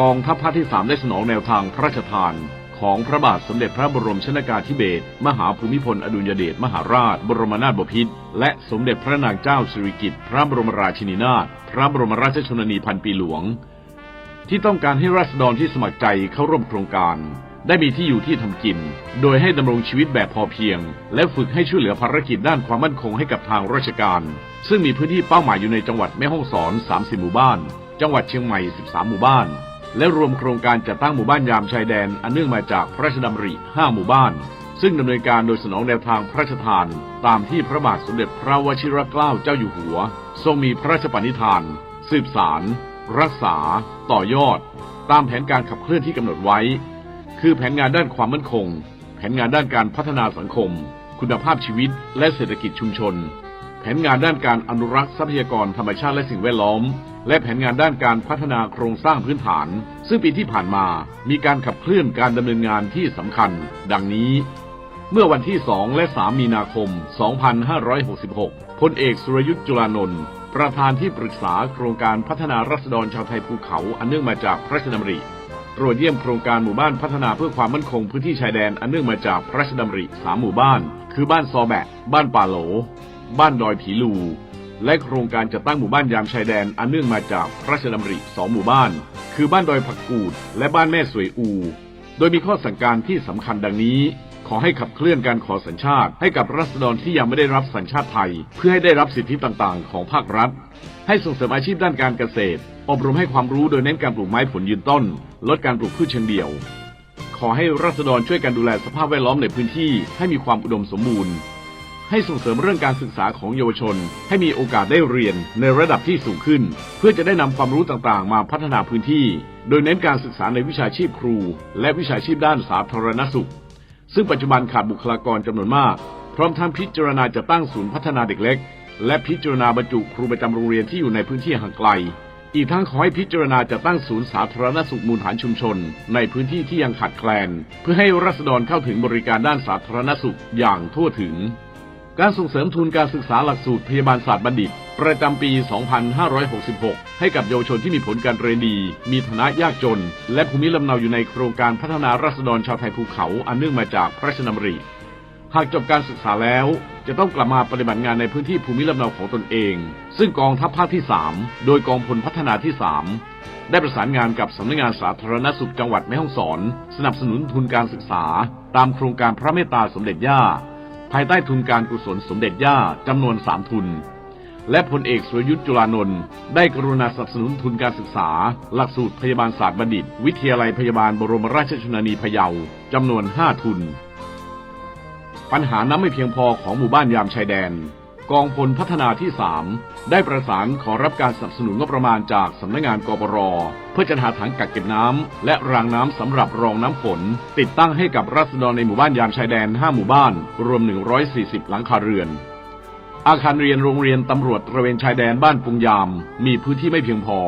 กองทัพภาคที่ 3 ได้สนองแนวทางพระราชทาน ของพระบาทสมเด็จพระบรมชนากาธิเบศรมหาภูมิพลอดุลยเดชมหาราช บรมนาถบพิตรและสมเด็จพระนางเจ้าสิริกิติ์พระบรมราชินีนาถพระบรมราชชนนีพันปีหลวง ที่ต้องการให้ราษฎรที่สมัครใจเข้าร่วมโครงการ ได้มีที่อยู่ที่ทำกิน โดยให้ดำรงชีวิตแบบพอเพียง และฝึกให้ช่วยเหลือภารกิจด้านความมั่นคงให้กับทางราชการ ซึ่งมีพื้นที่เป้าหมายอยู่ในจังหวัดแม่ฮ่องสอน 30 หมู่บ้าน จังหวัดเชียงใหม่ 13 หมู่บ้าน และรวมโครงการจัดตั้งหมู่บ้านยามชายแดน อันเนื่องมาจากพระราชดำริ 5 หมู่บ้าน ซึ่งดำเนินการโดยสนองแนวทางพระราชทาน ตามที่พระบาทสมเด็จพระวชิรเกล้าเจ้าอยู่หัว ทรงมีพระราชปณิธาน สืบสารรักษา ต่อยอด ตามแผนการขับเคลื่อนที่กำหนดไว้ คือแผนงานด้านความมั่นคง แผนงานด้านการพัฒนาสังคม คุณภาพชีวิตและเศรษฐกิจชุมชน แผนงานด้านการอนุรักษ์ทรัพยากรธรรมชาติและสิ่งแวดล้อม และแผนงานด้านการพัฒนาโครงสร้างพื้นฐาน ซึ่งปีที่ผ่านมามีการขับเคลื่อนการดำเนินงานที่สำคัญ ดังนี้ เมื่อวันที่ 2 และ 3 มีนาคม 2566 พลเอกสุรยุทธ์จุลานนท์ประธานที่ปรึกษาโครงการพัฒนารัษฎรชาวไทยภูเขาอันเนื่องมาจากพระราชดำริตรวจเยี่ยมโครงการหมู่บ้านพัฒนาเพื่อความมั่นคงพื้นที่ชายแดนอันเนื่องมาจากพระราชดำริสามหมู่บ้าน คือบ้านซอแบะ บ้านป่าโหล บ้านดอยผีลู และโครงการจัดตั้งหมู่บ้านยามชายแดนอันเนื่องมาจากพระราชดำริสองหมู่บ้าน คือบ้านดอยผักกูด และบ้านแม่สวยอู โดยมีข้อสั่งการที่สำคัญดังนี้ ขอให้ขับเคลื่อนการขอสัญชาติ ให้กับรัษฎรที่ยังไม่ได้รับสัญชาติไทย เพื่อให้ได้รับสิทธิต่างๆ ของภาครัฐ ให้ส่งเสริมอาชีพด้านการเกษตร อบรมให้ความรู้โดยเน้นการปลูกไม้ผลยืนต้น ลดการปลูกพืชเชิงเดี่ยวขอให้รัษฎรช่วยกันดูแลสภาพแวดล้อมในพื้นที่ให้มีความอุดมสมบูรณ์ ให้ส่งเสริมเรื่องการศึกษาของเยาวชน ให้มีโอกาสได้เรียนในระดับที่สูงขึ้น เพื่อจะได้นำความรู้ต่างๆ มาพัฒนาพื้นที่ โดยเน้นการศึกษาในวิชาชีพครู และวิชาชีพด้านสาธารณสุข ซึ่งปัจจุบันขาดบุคลากรจำนวนมาก พร้อมทั้งพิจารณาจะตั้งศูนย์พัฒนาเด็กเล็ก และพิจารณาบรรจุครูประจำโรงเรียนที่อยู่ในพื้นที่ห่างไกล อีกทั้งขอให้พิจารณาจะตั้งศูนย์สาธารณสุขมูลฐานชุมชน ในพื้นที่ที่ยังขาดแคลน เพื่อให้รัษฎรเข้าถึงบริการด้านสาธารณสุขอย่างทั่วถึง การส่งเสริมทุนการศึกษาหลักสูตรพยาบาลศาสตร์บัณฑิต ประจำปี 2566 ให้กับเยาวชนที่มีผลการเรียนดี มีฐานะยากจน และภูมิลำเนาอยู่ในโครงการพัฒนารัษฎรชาวไทยภูเขาอันเนื่องมาจากพระราชดำริ หากจบการศึกษาแล้ว จะต้องกลับมาปฏิบัติงานในพื้นที่ภูมิลำเนาของตนเอง ซึ่งกองทัพภาคที่ 3 โดยกองพลพัฒนาที่ 3 ได้ประสานงานกับสำนักงานสาธารณสุขจังหวัดแม่ฮ่องสอน สนับสนุนทุนการศึกษา ตามโครงการพระเมตตาสมเด็จย่า ภายใต้ทุนการกุศลสมเด็จย่าจำนวนสามทุน และพลเอกสุรยุทธ์จุลานนท์ได้กรุณาสนับสนุนทุนการศึกษา หลักสูตรพยาบาลศาสตร์บัณฑิต วิทยาลัยพยาบาลบรมราชชนนีพะเยาจำนวนห้าทุน ปัญหาน้ำไม่เพียงพอของหมู่บ้านยามชายแดน กองพลพัฒนาที่ 3 ได้ประสานขอรับการสนับสนุนงบประมาณจากสำนักงานกปรเพื่อจัดหาถังกักเก็บน้ำและรางน้ำสำหรับรองน้ำฝน ติดตั้งให้กับรัษฎรในหมู่บ้านยามชายแดน 5 หมู่บ้าน รวม 140 หลังคาเรือน อาคารเรียนโรงเรียนตำรวจตระเวนชายแดนบ้านปุงยาม มีพื้นที่ไม่เพียงพอ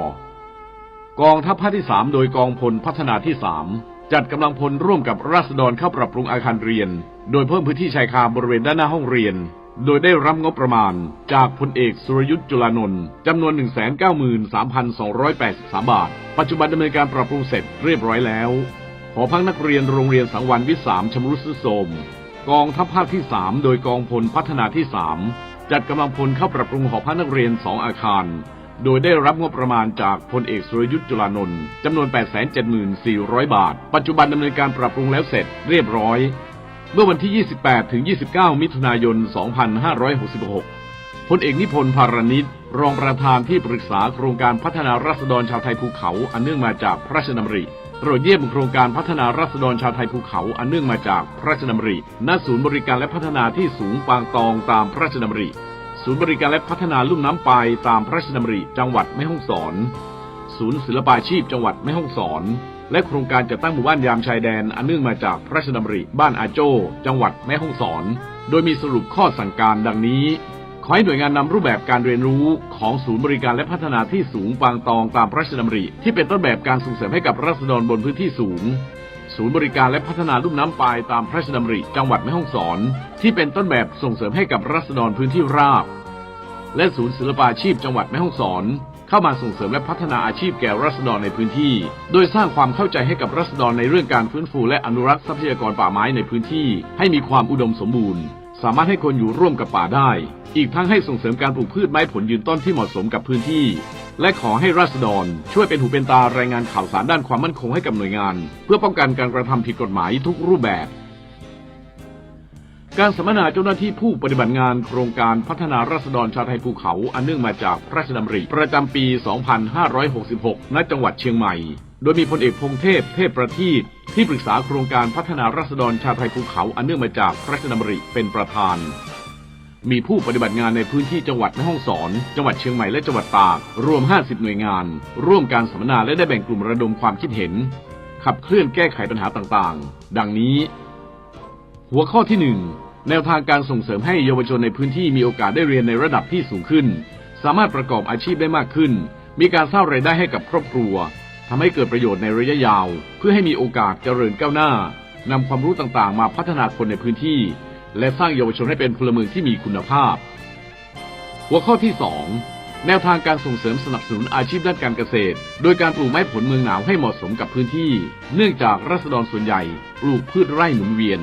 กองทัพภาคที่ 3 โดยกองพลพัฒนาที่ 3จัดกำลังพลร่วมกับราษฎรเข้าปรับปรุงอาคารเรียน โดยเพิ่มพื้นที่ชายคาบริเวณด้านหน้าห้องเรียน โดยได้รับงบประมาณจากพลเอกสุรยุทธ์จุลานนท์จำนวน 193,283 บาท ปัจจุบันดำเนินการปรับปรุงเสร็จเรียบร้อยแล้ว หอพักนักเรียนโรงเรียนสังวรวิสามชำรุดทรุดโทรมกองทัพภาคที่ 3 โดยกองพลพัฒนาที่ 3 จัดกำลังพลเข้าปรับปรุงหอพักนักเรียน 2 อาคาร โดยได้รับงบประมาณจากพลเอกสุรยุทธ์จุลานนท์จำนวน 874,400 บาท ปัจจุบันดำเนินการปรับปรุงแล้วเสร็จเรียบร้อย เมื่อวันที่ 28 ถึง 29 มิถุนายน 2566 พลเอกนิพนธ์พารณิตรองประธานที่ปรึกษาโครงการพัฒนารัษฎรชาวไทยภูเขาอันเนื่องมาจากพระราชดำริตรวจเยี่ยมโครงการพัฒนารัษฎรชาวไทยภูเขาอันเนื่องมาจากพระราชดำริณศูนย์บริการและพัฒนาที่สูงปางตองตามพระราชดำริ ศูนย์บริการและพัฒนาลุ่มน้ำปายตามพระราชดำริ จังหวัดแม่ฮ่องสอน ศูนย์ศิลปาชีพจังหวัดแม่ฮ่องสอน และโครงการจัดตั้งหมู่บ้านยามชายแดนอันเนื่องมาจากพระราชดำริบ้านอาโจ จังหวัดแม่ฮ่องสอน โดยมีสรุปข้อสั่งการดังนี้ ขอให้หน่วยงานนำรูปแบบการเรียนรู้ของศูนย์บริการและพัฒนาที่สูงปางตองตามพระราชดำริ ที่เป็นต้นแบบการส่งเสริมให้กับรัษฎรบนพื้นที่สูง ศูนย์บริการและพัฒนาลุ่มน้ำปายตามพระราชดำริ จังหวัดแม่ฮ่องสอน ที่เป็นต้นแบบส่งเสริมให้กับรัษฎรพื้นที่ราบ และศูนย์ศิลปาชีพจังหวัดแม่ฮ่องสอน เข้ามาส่งเสริมและพัฒนาอาชีพแก่รัษฎรในพื้นที่ โดยสร้างความเข้าใจให้กับรัษฎรในเรื่องการฟื้นฟูและอนุรักษ์ทรัพยากรป่าไม้ในพื้นที่ ให้มีความอุดมสมบูรณ์ สามารถให้คนอยู่ร่วมกับป่าได้ อีกทั้งให้ส่งเสริมการปลูกพืชไม้ผลยืนต้นที่เหมาะสมกับพื้นที่ และขอให้ราษฎร ช่วยเป็นหูเป็นตารายงานข่าวสารด้านความมั่นคงให้กับหน่วยงาน เพื่อป้องกันการกระทำผิดกฎหมายทุกรูปแบบ การสัมมนาเจ้าหน้าที่ผู้ปฏิบัติงานโครงการพัฒนาราษฎรชาวไทยภูเขา อันเนื่องมาจากพระราชดำริ ประจำปี 2566 ณ จังหวัดเชียงใหม่ โดยมีพลเอกพงเทพ เทพประทีปที่ปรึกษาโครงการพัฒนาราษฎรชาวไทยภูเขา อันเนื่องมาจากพระราชดำริเป็นประธาน มีผู้ปฏิบัติงานในพื้นที่จังหวัดแม่ฮ่องสอน จังหวัดเชียงใหม่และจังหวัดตาก รวม 50 หน่วยงาน ร่วมการสัมมนาและได้แบ่งกลุ่มระดมความคิดเห็น ขับเคลื่อนแก้ไขปัญหาต่างๆ ดังนี้หัวข้อที่หนึ่ง แนวทางการส่งเสริมให้เยาวชนในพื้นที่มีโอกาสได้เรียนในระดับที่สูงขึ้น สามารถประกอบอาชีพได้มากขึ้น มีการสร้างรายได้ให้กับครอบครัวทำให้เกิดประโยชน์ในระยะยาว เพื่อให้มีโอกาสเจริญก้าวหน้านำความรู้ต่างๆ มาพัฒนาคนในพื้นที่ และสร้างเยาวชนให้เป็นพลเมืองที่มีคุณภาพ หัวข้อที่ 2 แนวทางการส่งเสริมสนับสนุนอาชีพด้านการเกษตร โดยการปลูกไม้ผลเมืองหนาวให้เหมาะสมกับพื้นที่ เนื่องจากรัษฎรส่วนใหญ่ปลูกพืชไร่หมุนเวียน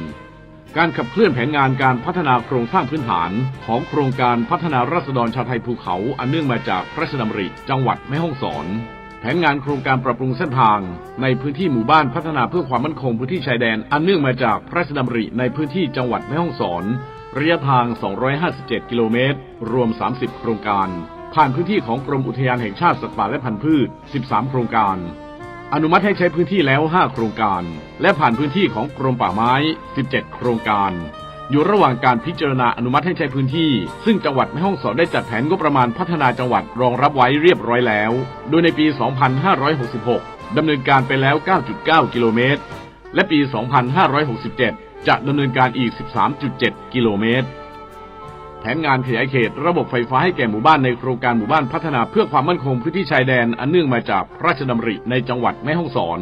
การขับเคลื่อนแผนงานการพัฒนาโครงสร้างพื้นฐาน ของโครงการพัฒนารัษฎรชาวไทยภูเขาอันเนื่องมาจากพระราชดำริจังหวัดแม่ฮ่องสอน แผนงานโครงการปรับปรุงเส้นทาง ในพื้นที่หมู่บ้านพัฒนาเพื่อความมั่นคงพื้นที่ชายแดนอันเนื่องมาจากพระราชดำริในพื้นที่จังหวัดแม่ฮ่องสอน ระยะทาง 257 กิโลเมตร รวม 30 โครงการ ผ่านพื้นที่ของกรมอุทยานแห่งชาติสัตว์ป่าและพันธุ์พืช 13 โครงการ อนุมัติให้ใช้พื้นที่แล้ว 5 โครงการ และผ่านพื้นที่ของกรมป่าไม้ 17 โครงการ อยู่ระหว่างการพิจารณาอนุมัติให้ใช้พื้นที่ ซึ่งจังหวัดแม่ฮ่องสอนได้จัดแผนงบประมาณพัฒนาจังหวัดรองรับไว้เรียบร้อยแล้ว โดยในปี 2566 ดำเนินการไปแล้ว 9.9 กิโลเมตร และปี 2567 จะดำเนินการอีก 13.7 กิโลเมตร แผนงานขยายเขตระบบไฟฟ้าให้แก่หมู่บ้านในโครงการหมู่บ้านพัฒนาเพื่อความมั่นคงพื้นที่ชายแดนอันเนื่องมาจากพระราชดำริในจังหวัดแม่ฮ่องสอน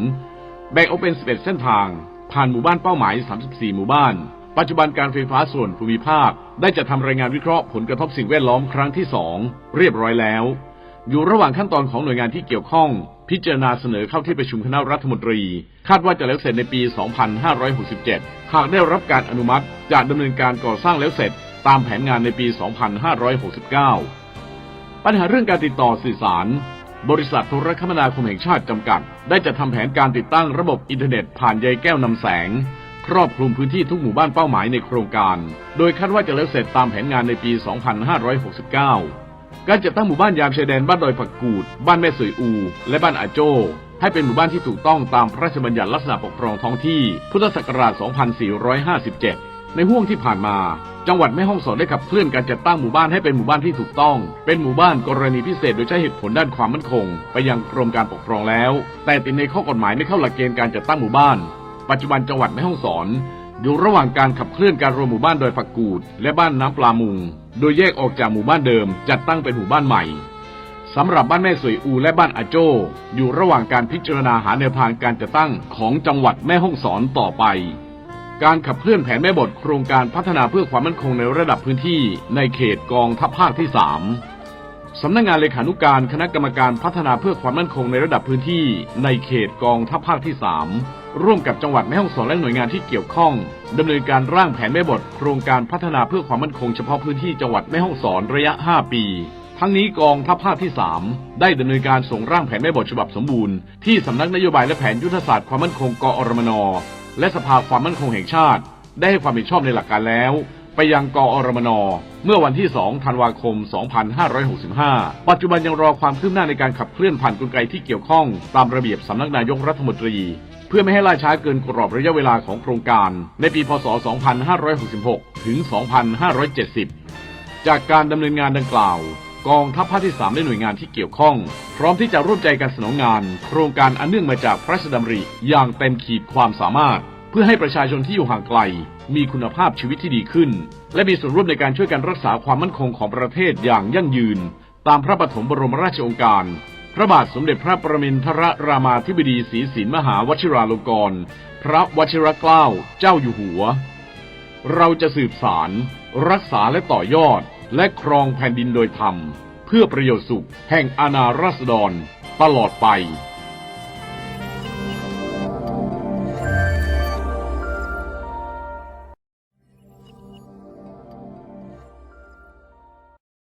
แบ่งออกเป็น 11 เส้นทาง ผ่านหมู่บ้านเป้าหมาย 34 หมู่บ้าน ปัจจุบันการไฟฟ้าส่วนภูมิภาค ได้จัดทำรายงานวิเคราะห์ผลกระทบสิ่งแวดล้อมครั้งที่ 2 เรียบร้อยแล้ว อยู่ระหว่างขั้นตอนของหน่วยงานที่เกี่ยวข้อง พิจารณาเสนอเข้าที่ประชุมคณะรัฐมนตรี คาดว่าจะแล้วเสร็จในปี 2567 หากได้รับการอนุมัติจะดำเนินการก่อสร้างแล้วเสร็จ ตามแผนงานในปี 2569 ปัญหาเรื่องการติดต่อสื่อสาร บริษัทโทรคมนาคมแห่งชาติจำกัด ได้จะทำแผนการติดตั้งระบบอินเทอร์เน็ตผ่านใยแก้วนำแสง ครอบคลุมพื้นที่ทุกหมู่บ้านเป้าหมายในโครงการ โดยคาดว่าจะแล้วเสร็จตามแผนงานในปี 2569 การจัดตั้งหมู่บ้านยามชายแดนบ้านดอยผักกูด บ้านแม่สวยอู และบ้านอาโจให้เป็นหมู่บ้านที่ถูกต้องตามพระราชบัญญัติลักษณะปกครองท้องที่ พุทธศักราช 2457 ในห่วงที่ผ่านมา จังหวัดแม่ฮ่องสอนได้ขับเคลื่อนการจัดตั้งหมู่บ้านให้เป็นหมู่บ้านที่ถูกต้อง เป็นหมู่บ้านกรณีพิเศษโดยใช้เหตุผลด้านความมั่นคง ไปยังกรมการปกครองแล้ว แต่ติดในข้อกฎหมายไม่เข้าหลักเกณฑ์การจัดตั้งหมู่บ้าน ปัจจุบันจังหวัดแม่ฮ่องสอนอยู่ระหว่างการขับเคลื่อนการรวมหมู่บ้านโดยผักกูด และบ้านน้ำปลามุง โดยแยกออกจากหมู่บ้านเดิม จัดตั้งเป็นหมู่บ้านใหม่สำหรับบ้านแม่สวยอูและบ้านอาโจ อยู่ระหว่างการพิจารณาหาแนวทางการจัดตั้งของจังหวัดแม่ฮ่องสอนต่อไป การขับเคลื่อนแผนแม่บทโครงการพัฒนาเพื่อความมั่นคงในระดับพื้นที่ในเขตกองทัพภาคที่ 3 สำนักงงานเลขานุการคณะกรรมการพัฒนาเพื่อความมั่นคงในระดับพื้นที่ ในเขตกองทัพภาคที่ 3 ร่วมกับจังหวัดแม่ฮ่องสอนและหน่วยงานที่เกี่ยวข้องดำเนินการร่างแผนแม่บทโครงการพัฒนาเพื่อความมั่นคงเฉพาะพื้นที่จังหวัดแม่ฮ่องสอนระยะ 5 ปีทั้งนี้กองทัพภาคที่ 3 ได้ดำเนินการส่งร่างแผนแม่บทฉบับสมบูรณ์ที่สำนักนโยบายและแผนยุทธศาสตร์ความมั่นคงกอรมน และสภาความมั่นคงแห่งชาติ ได้ให้ความเห็นชอบในหลักการแล้ว ไปยังกอรมน เมื่อวันที่ 2 ธันวาคม 2565 ปัจจุบันยังรอความคืบหน้าในการขับเคลื่อนผ่านกลไกที่เกี่ยวข้อง ตามระเบียบสำนักนายกรัฐมนตรี เพื่อไม่ให้ล่าช้าเกินกรอบระยะเวลาของโครงการ ในปี พศ 2566 ถึง 2570 จากการดำเนินงานดังกล่าว กองทัพภาคที่ 3 และหน่วยงานที่เกี่ยวข้อง พร้อมที่จะร่วมใจกันสนองงาน โครงการอันเนื่องมาจากพระราชดำริอย่างเต็มขีดความสามารถ เพื่อให้ประชาชนที่อยู่ห่างไกล มีคุณภาพชีวิตที่ดีขึ้น และมีส่วนร่วมในการช่วยกันรักษาความมั่นคงของประเทศอย่างยั่งยืน ตามพระปฐมบรมราชโองการ พระบาทสมเด็จพระประมินทรรามาธิบดีศรีสินมหาวชิราลงกรณพระวชิรเกล้าเจ้าอยู่หัว เราจะสืบสาร รักษาและต่อยอด และครองแผ่นดินโดยธรรม เพื่อประโยชน์สุขแห่งอาณาราษฎรตลอดไป